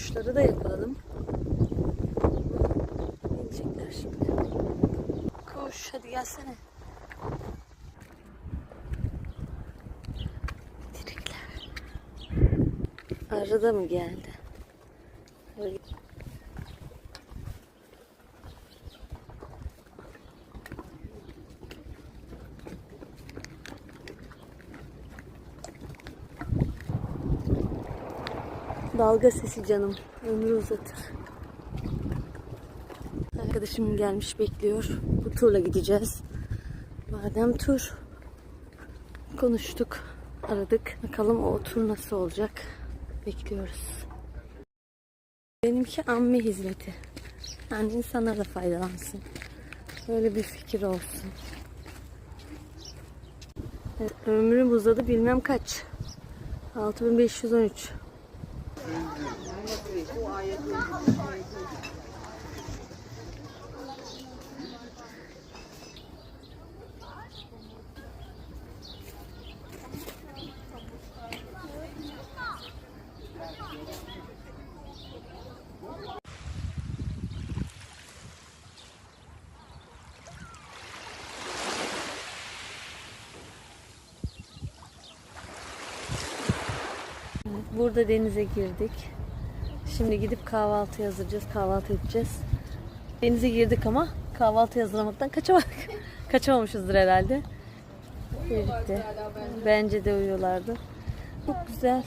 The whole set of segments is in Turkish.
Kuşları da yakalalım. Gelecekler şimdi. Kuş hadi gelsene. Dirikler. Arı da mı geldi? Arı- Dalga sesi canım. Ömrü uzatır. Arkadaşım gelmiş bekliyor. Bu turla gideceğiz. Madem tur konuştuk, aradık. Bakalım o tur nasıl olacak. Bekliyoruz. Benimki amme hizmeti. Yani insanlar da faydalansın. Böyle bir fikir olsun. Evet, ömrüm uzadı bilmem kaç. 6513. 아이들이 또 아이들이 Burada denize girdik. Şimdi gidip kahvaltı hazırlayacağız. Kahvaltı edeceğiz. Denize girdik ama kahvaltı hazırlamaktan kaçamadık. Kaçamamışızdır herhalde. Birlikte. Bence de uyuyorlardı. Çok güzel.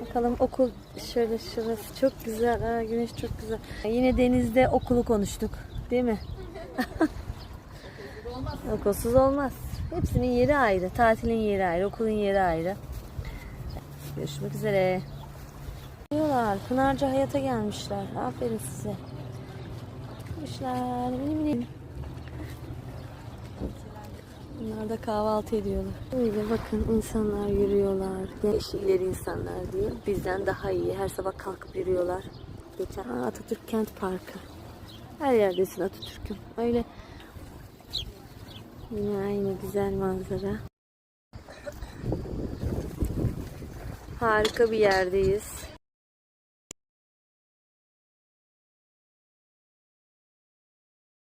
Bakalım okul şöyle şurası çok güzel. Aa, güneş çok güzel. Yine denizde okulu konuştuk. Değil mi? Okulsuz olmaz. Hepsinin yeri ayrı. Tatilin yeri ayrı. Okulun yeri ayrı. Görüşmek üzere. Diyorlar. Pınarca hayata gelmişler. Aferin size. Gelmişler. Benim benim. Bunlar da kahvaltı ediyorlar. Öyle bakın insanlar yürüyorlar. Yaş ileri insanlar diye. Bizden daha iyi. Her sabah kalkıp yürüyorlar. Geçen Aa, Atatürk Kent Parkı. Her yerdesin Atatürk'üm. Öyle yine aynı güzel manzara. Harika bir yerdeyiz.